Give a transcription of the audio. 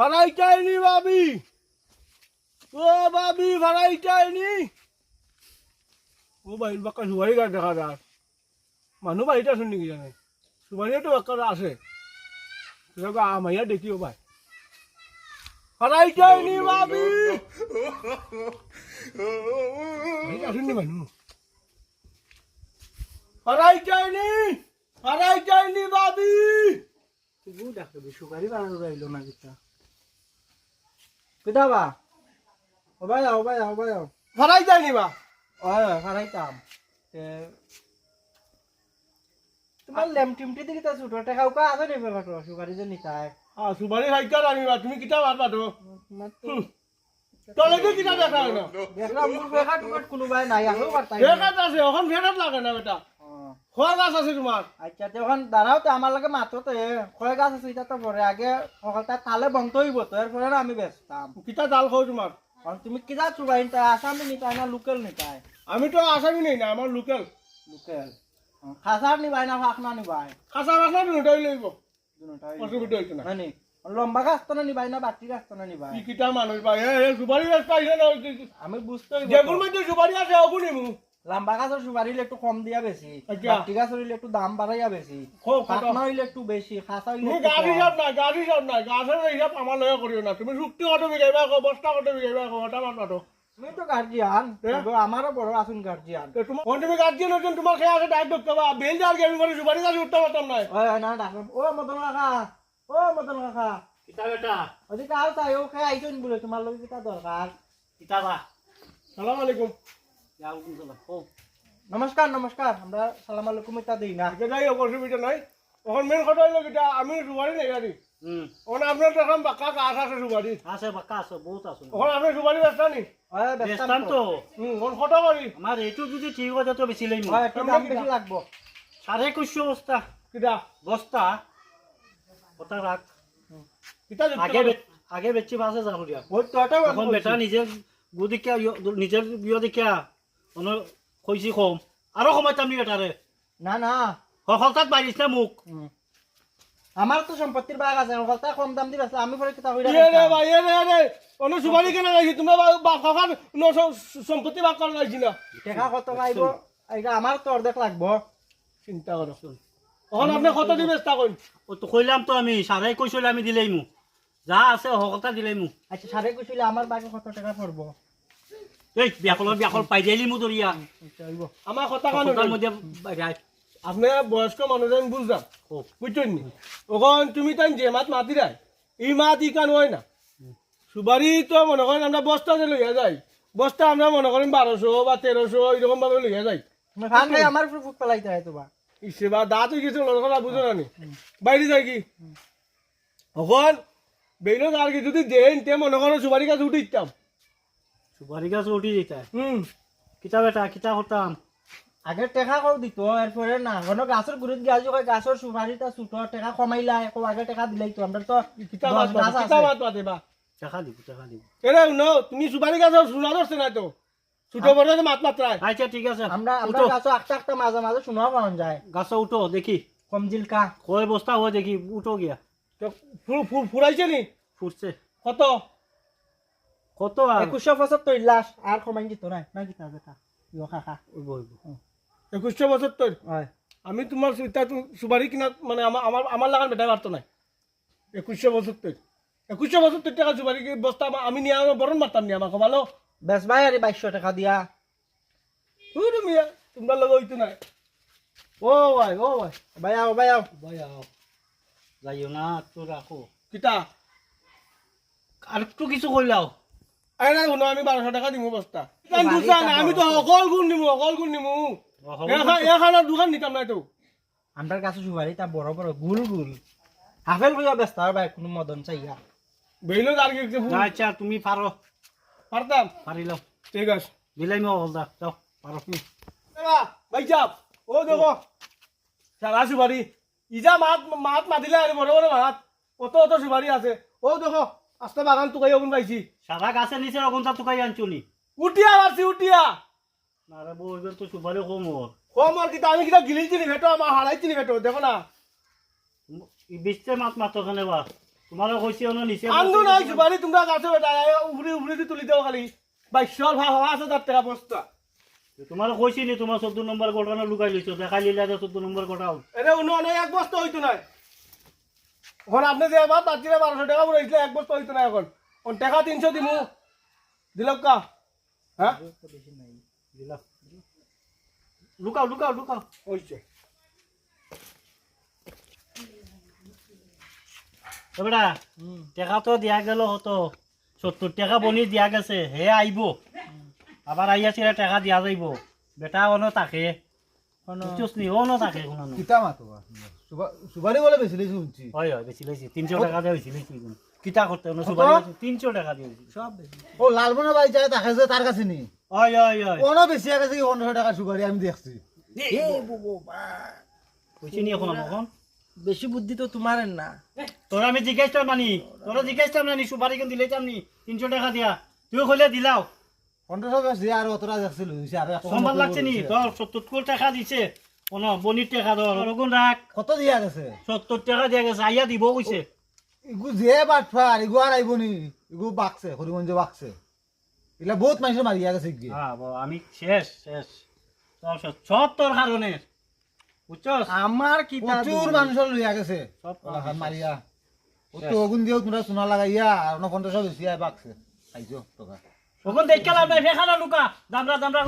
ভাড়াই চাইনি ভাবি। ও ভাবি ভাড়াই চাইনি ও বাড়ির বাক্কা সুবারি গাছ দেখা যায়। মানুহ বাড়িতে আছেন নেকি জানে? সুবারিও বাক্কা আছে। আমাইয়া দেখিও ভাই ভাড়াই চাইনি ভাবি। বাড়িতে আছেন নি মানুহ? ভাড়াই চাইনি ভাড়াই চাইনি ভাবি ডাকবি সুপারি বানানো রইল না কিতা? কিতাবা ওবাই যাও ওবাই যাও ওবাই যাও ভাড়াই চাইনি বা ওই হারাইতাম তে তোমার লেম টিমটি দিকে তা ছুটো টেকা উকা আছে নি বেলাটো সুপারি যে নিতাই হ্যাঁ সুবারি হাইকার আনিবা। তুমি পাতো? তোমার তো তলে কিতা দেখা হয় না দেখলাম মোৰ বেকা তোমাৰ কোনোবাই নাই আহিব পারতাই ফেরাত আছে এখন ফেরাত লাগে না বেটা। খোয়া গাছ আছে তোমার আচ্ছা তে ওখান দাঁড়াও তো আমার লাগে মাত্রতে কয় গাছ আছে এটা তো পরে আগে সকালটা তালে বন্ধ হইব তো এরপরে আমি বেচতাম কিতা জাল খাও তোমার কারণ তুমি কি যা চুবাই নিতাই আসামি নিতাই না লোকেল নিতাই আমি তো আসামি নেই না আমার লোকাল। লোকেল। খাসার নিবাই না ফাঁকনা নিবাই খাসা রাখা দুটাই লইব অসুবিধা হইছে না। হয় লম্বা গাছ তো না নিবাই না বাটি গাছ তো না নিবাই কি কিতা মানুষ এ সুপারি গাছ পাইছে না আমি বুঝতে মধ্যে সুপারি আছে অগুনি মু লম্বা গাছের সুপারিলে একটু কম দিয়া বেশি আচ্ছা। বাটি গাছ হইলে একটু দাম বাড়াইয়া বেশি কত ফাঁকনা হইলে একটু বেশি খাসা হইলে গাছ হিসাব নাই গাছ হিসাব নাই। গাছের হিসাব আমার লয়ে করিও না তুমি চুক্তি কত বিঘাইবা কো বস্তা কত বিঘাইবা কো ওটা মান পাতো তুমি তো গার্জিয়ান? আমারও বড় আসুন গার্জিয়ান তো তোমার কোন তুমি দিয়ে নতুন তোমার খেয়ে আছে ডাইরেক্ট ঢুকতে পারবা বেল যার আমি করে সুপারি গাছ উঠতে পারতাম না ওই ওই, না ডাকলাম ও মদন কাকা। ও মদন কাকা। কিতা বেটা? ওদিকে আও তাই ও খাই আইছন বলে তোমার লগে কিটা দরকার কিতা বা? সালাম আলাইকুম। নমস্কার নমস্কার আমরা সালাম আলাইকুম এটা দেই না। যাই হোক অসুবিধা নাই। ওখান মেন কথা হইল কিটা আমি সুপারি নেই গাড়ি। ওখানে আপনার তো এখন বাক্কা গাছ আছে সুপারি। আছে বাক্কা আছে বহুত আছে। ওখানে আপনি সুপারি ব্যস্ত নি? বেস্তান তো। হুম ওখানে কত করি আমার এইটো যদি ঠিক হয় তো বেশি লইম ওই একটু দাম বেশি লাগবো। সাড়ে একুশশো বস্তা। কিটা বস্তা। ওটা রাখ কিটা আগে আগে বেচি বাসে যাব দিয়া। ওই তোটাও এখন বেটা নিজের গু দেখিয়া নিজের বিয় দেখিয়া। অন কইছি কম আৰু সময় তামনি বেটারে না না সকাল বাইরিস না মোক। আমার তো সম্পত্তির বাগ আছে ওখানটা কম দাম দিবে আমি পরে কিতা কইরা ইয়ে রে ভাই রে রে অন্য সুপারি কেন লাগছি তোমরা বাপ কাকার সম্পত্তি বাক করা না টাকা কত পাইব এটা আমার তো অর্ধেক লাগবো চিন্তা করো ওখানে আপনি কত দিন চেষ্টা করেন ও তো কইলাম তো আমি সাড়ে একুশ হইলে আমি দিলেই মু যা আছে সকলটা দিলেই মু আচ্ছা সাড়ে কুশিলে আমার বাগে কত টাকা পড়ব এই বিয়াকলৰ বিয়াকল পাই দিলি মু দরিয়া আমার কথা কান মধ্যে বাইরে বয়স্ক মানুষজন বুঝলাম ও বুঝছেন ওখান তুমি তাই যে মাত মাতি রায় এই মাত ই কান হয় না। সুবারি তো মনে করেন আমরা বস্তাতে লইয়া যাই বস্তা আমরা মনে করেন বারোশো বা তেরোশো এরকম ভাবে লইয়া যাই আমার উপর পেলাইতে হয় ইসে বা দাঁত হয়ে গেছে লোক কথা বুঝো না নি? বাইরে যাই কি? ওখান বেইলো আর কি যদি দেন তে মনে করেন সুবারি গাছ উঠে দিতাম সুপারি গাছ উঠি যেটা হুম। কিতা বেটা কিতা করতাম? আগে টেকা কও দিত এরপরে না কোনো গাছের গুড়িত গিয়া যদি গাছের সুপারিটা ছুটো টেকা কমাইলা একো আগে টেকা দিলাই তো আমরা তো কিতা গাছ পাতে কিতা। মাত পাতে দিব টাকা দিব। এরে ন তুমি সুপারি গাছ শোনা ধরছে না তো? ছোট বড় মাত মাত্রায় আচ্ছা ঠিক আছে আমরা আমরা গাছ একটা একটা মাঝে মাঝে শোনাও পাওয়া যায়। গাছ উঠো দেখি। কম জিলকা। কয় বস্তা হয় দেখি উঠো গিয়া। তো ফুরাইছে নি? ফুটছে কত? কত আর একুশশো পঁচাত্তর লাশ। আর কমাই দিত নাই না কিতা বেটা ইয় কাকা। একুশশো বছর হয়। আমি তোমার সুইটা সুপারি কিনা মানে আমার আমার আমার লাগান বেটা পারতো না একুশশো বছর তোর একুশশো বছর তোর টাকা সুপারি কি বস্তা আমা- আমি নিয়ে আমার বরণ মারতাম নি আমাকে ভালো বেশ ভাই আরে বাইশশো টাকা দিয়া। হুরু মিয়া তোমরা লোক হইতো না ও ভাই ও ভাই ভাই আও ভাই আও। ভাই আও। যাইও না তো রাখো কিতা? আর একটু কিছু কইলাও আরে না শুনো আমি বারোশো টাকা দিমু বস্তা। আমি তো অকল গুণ নিমু অকল গুণ নিমু। এখানে দোকান নিতাম না তো আমার কাছে সুপারি তা বড় বড় গুল গুল। হাফেল কইয়া ব্যস্ত আর ভাই কোনো মদন চাইয়া বেইলো আর কি আচ্ছা তুমি পারো। পারতাম? পারিলাম ঠিক আছে। দিলাই মো হলদা যাও পারো ভাই চাপ ও দেখো সারা সুপারি। ইজা মাত মাত মাতিলে আর বড় বড় মাত অত অত সুপারি আছে। ও দেখো আস্তে বাগান তুকাই ওগুন পাইছি। সারা গাছে নিচে অগন্তা তুকাই আনছুনি উঠিয়া পারছি উঠিয়া। না রে বউ এবার তো সুপারি কম ওর কম আর কিতা আমি কিতা গিলিছি নি ভেটো আমার হারাইছি নি ভেটো দেখো না। বিশে মাত মাতো খানে বা তোমার কইছি অন্য নিচে আন্দো নাই সুপারি তোমরা গাছে বেটা উফরি উফরি দি তুলি দেও খালি। বাইশর ভাব হওয়া আছে তার টাকা বস্তা তোমার কইছি নি তোমার চোদ্দ নম্বর ঘটনা লুকাই লইছো দেখাই লিলা চোদ্দ নম্বর ঘটাও এটা অন্য অনেক এক বস্তা হইতো নাই। এখন আপনি যে এবার তার থেকে বারোশো টাকা পড়েছিল এক বস্তা হইতো না এখন। ওর টাকা তিনশো দিমু। দিলক কা। হ্যাঁ? লুকাও লুকাও লুকাও। হইছে। বেটা টাকা তো দিয়া গেল হতো। সত্তর টাকা বনি দিয়া গেছে হে আইব। আবার আইয়া চিরা টাকা দিয়া যাইব। বেটা অন তাকে। বুঝছস নি? অন তাকে শুনানো। কিতা মাতো সুপারি বলে বেশি লেছি শুনছি। হয় হয় বেশি তিনশো টাকা দিয়ে হয়েছিল কিতা করতে সুপারি তিনশো টাকা দিয়ে সব ও যায় তাকে যে তার কাছে নি? হয় হয় হয়। কোনো বেশি কি পনেরোশো টাকা সুপারি আমি দেখছি। বুঝছি নি। এখন এখন বেশি বুদ্ধি তো তোমার না। তোরা আমি জিজ্ঞাসা মানি তোরা জিজ্ঞাসা মানি সুপারি কেন দিলে চামনি? তিনশো টাকা দিয়া। তুই কইলে দিলাও। পনেরোশো বেশি আর অতটা দেখছিল আর সম্মান লাগছে নি। তোর সত্তর টাকা দিছে। কোন বনির টাকা ধর ওরকম রাখ কত দিয়া গেছে? সত্তর টাকা দিয়া গেছে। আইয়া দিব কইছে ইগু যে বাটফার ইগু আর আইব নি? ইগু বাকছে হরিমঞ্জে বাকছে। এগুলা বহুত মানুষের মারিয়া গেছে কি হ্যাঁ আমি শেষ শেষ। সব- তোর কারণে বুঝছস আমার কি প্রচুর মানুষের লইয়া গেছে। সব মারিয়া ও তো ওগুন দিয়েও তোমরা সোনা লাগাইয়া আর বেশি বাকছে। খাইছো টাকা। ওখান দেখে লাভ নাই ফেখানা লুকা দামরা দামরা